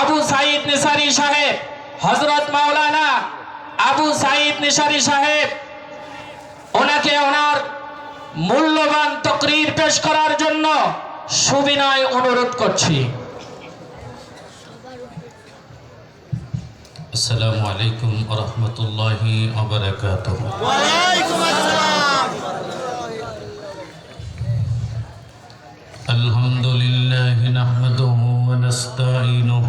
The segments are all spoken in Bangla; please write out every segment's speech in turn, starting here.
আবু সাইদ নিসারি সাহেব হজরত মাওলানা আবু সাইদ নিসারি সাহেব ওনাকে ওনার মূল্যবান তকরির পেশ করার জন্য সুবিনয় অনুরোধ করছি السلام عليكم ورحمة الله وبركاته ওয়ালাইকুম আসসালাম الحمد لله نحمده ونستعينه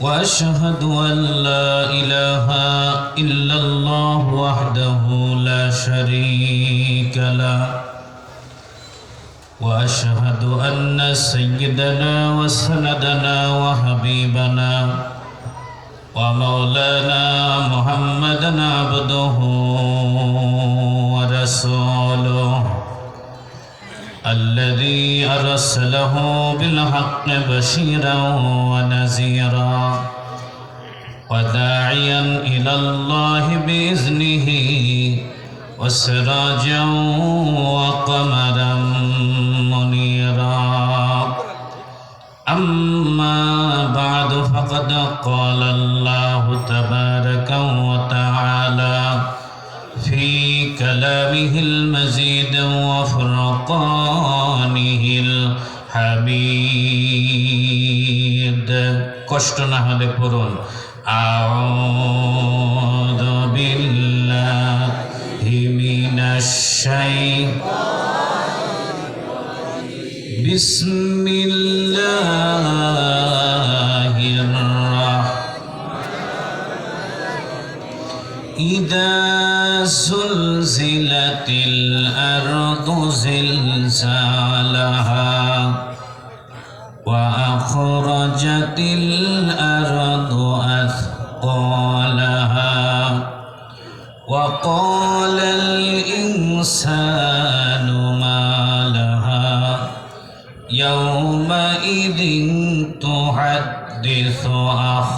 وأشهد أن لا إله إلا الله وحده لا شريك له. وأشهد أن سيدنا وسندنا وحبيبنا ومولانا محمدا عبده ورسوله. الذي أرسله بالحق بشيرا ونذيرا وداعيا إلى الله بإذنه وسراجا وقمرا منيرا. أما بعد فقد قال الله تبارك وتعالى في كلامه المزيد আকানিহিল হাবিদ কষ্ট না হলে পড়ুন। আউযু বিল্লাহি মিনাশ শাইতানির রাজিম। বিসমিল إذا زلزلت الأرض زلزالها وأخرجت الأرض أثقالها وقال الإنسان ما لها يومئذ تحدث أخبارها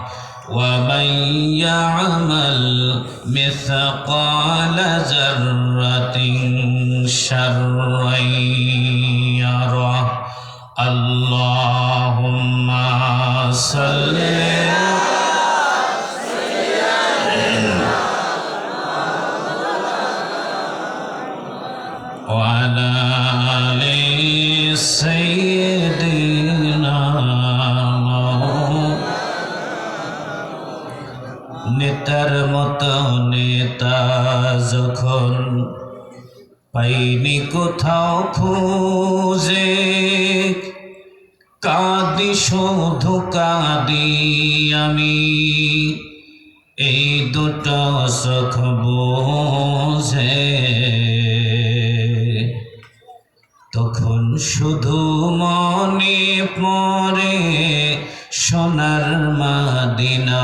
ومن يعمل مثقال ذرة شرا يره. اللهم صل নেতার মতো নেতা যখন পাইনি কোথাও খুঁজে, কাঁদি শুধু কাঁদি আমি। এই দুটো সুখ বোঝে তখন শুধু মনে পড়ে সোনার মাদিনা।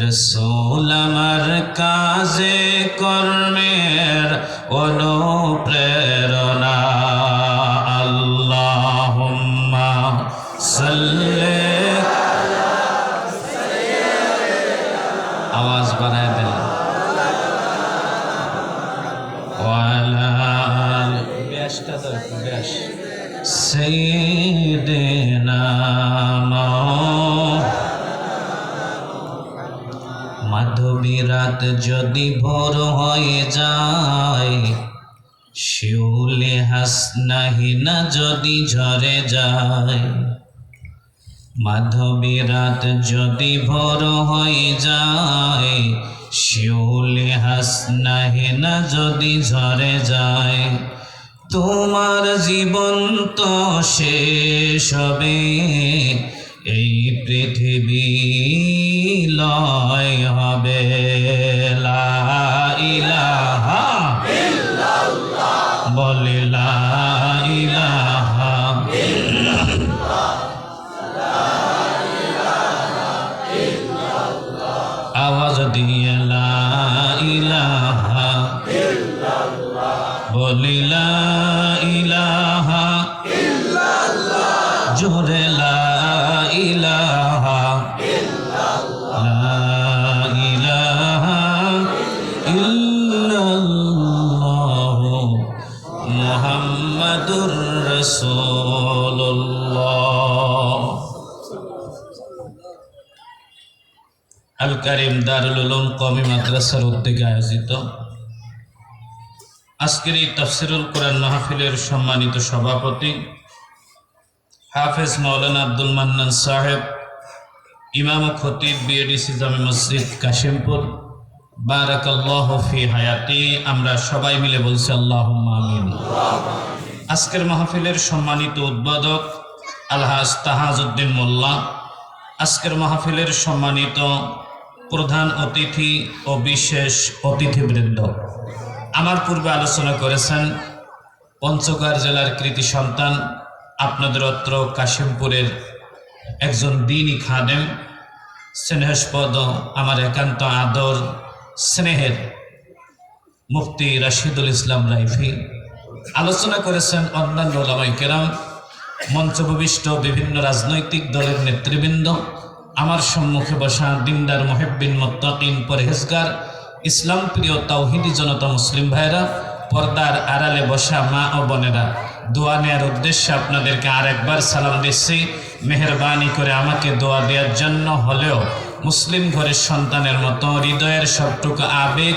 রসুল আমার কাজে কর্মের অনুপ্রেরণা। আল্লাহুম্মা সাল্লি। আওয়াজ দেন। ওয়ালাল ব্যাসটা একটু ব্যাস। মাধবী রাত যদি ভোর হয়ে যায়, শিউলে হাসনাহি না যদি ঝরে যায়? মাধবী রাত যদি ভোর হয়ে যায়, শিউলে হাসনাহি না যদি ঝরে যায়? তোমার জীবন তো শেষ হবে, এই পৃথিবী লয় বলে আওয়াজ দিয়ে ইলাহা বলি ইলাহা জোরে লা ইলাহা রাসূলুল্লাহ। আল কারিম দারুল উলুম কমি মাদ্রাসার উদ্যোগে আয়োজিত। আজকের এই তফসিরুল কোরআন মাহফিলের সম্মানিত সভাপতি হাফেজ মৌলানা আব্দুল মান্নান সাহেব, ইমাম খতিব বিএডিসি জামে মসজিদ কাশিমপুর। বারাকাল্লাহ ফি হায়াতি, আমরা সবাই মিলে বলছি আল্লাহ আমিন। আজকের মাহফিলের সম্মানিত উদ্বোধক আলহাজ তাহাজউদ্দিন মোল্লা, আজকের মাহফিলের সম্মানিত প্রধান অতিথি ও বিশেষ অতিথিবৃন্দ। আমার পূর্বে আলোচনা করেছেন পঞ্চগড় জেলার কৃতি সন্তান আপনাদের অত্র কাশিমপুরের একজন দিনই খাদেম। স্নেহস্পদ আমার একান্ত আদর, স্নেহের মুফতি রাশিদুল ইসলাম রাইফি। আলোচনা করেছেন অন্যান্য ওলামাই কেরাম বিভিন্ন রাজনৈতিক দলের নেতৃবৃন্দ, আমার সম্মুখে বসা দিনদার মহেব্বিন মোত্তাকিন পরহেজগার, ইসলাম প্রিয় তাওহিদি জনতা মুসলিম ভাইরা পর্দার আড়ালে বসা মা ও বোনেরা, দোয়া নেওয়ার উদ্দেশ্যে আপনাদেরকে আরেকবার সালাম দিচ্ছি। মেহরবানি করে আমাকে দোয়া দেওয়ার জন্য হলেও মুসলিম ঘরের সন্তানের মতো হৃদয়ের সবটুকু আবেগ